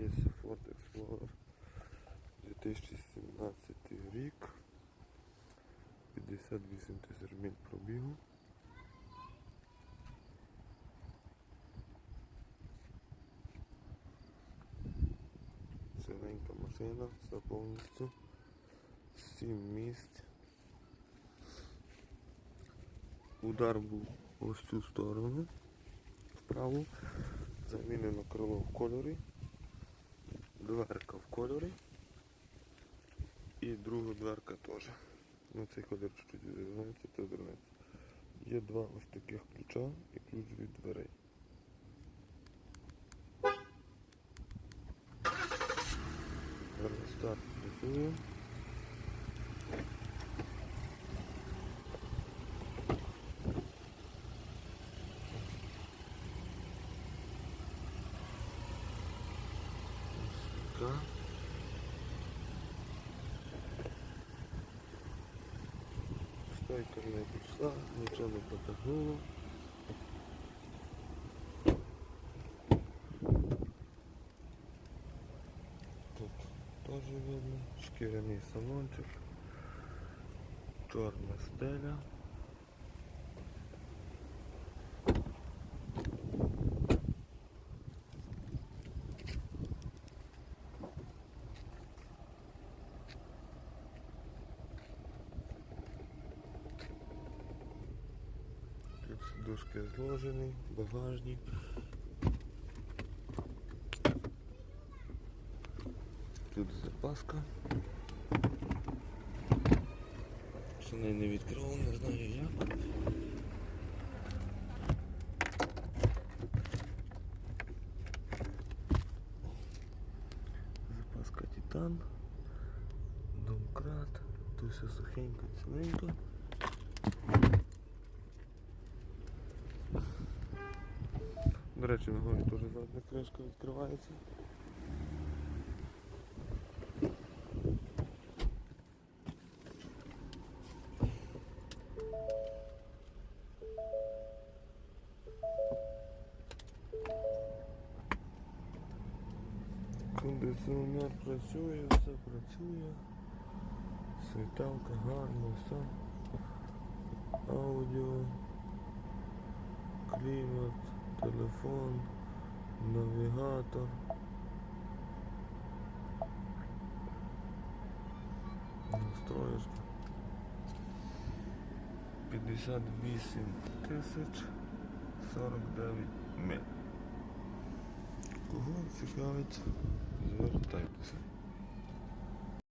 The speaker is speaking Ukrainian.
продається Ford Explorer 2017 рік. 58 тисяч миль пробігу. Ціленька машина, все повністю. 7 місць. Удар був ось цю сторону, вправо. Замінено крило в кольорі, дверка в кольорі і друга дверка теж. Ну цей колір чуть-чуть відрізняється, це відрізняється. Є два ось таких ключа і ключ від дверей. Зараз старт працює. Така. Стойка не пішла, нічого не потягнуло. Тут теж видно, шкіряний салончик, чорна стеля. Тут сидушки зложені, багажник. Тут запаска. Ще не відкрив, не знаю як. Запаска титан, домкрат, тут все сухенько, ціленько. До речі, ногою теж задня кришка відкривається. Кондиціонер працює, все працює. Світалка гарно, все. Аудіо, клімат, телефон, навігатор. Настроєчка. 58 тисяч 49 миль. Кого цікавить, звертайтеся.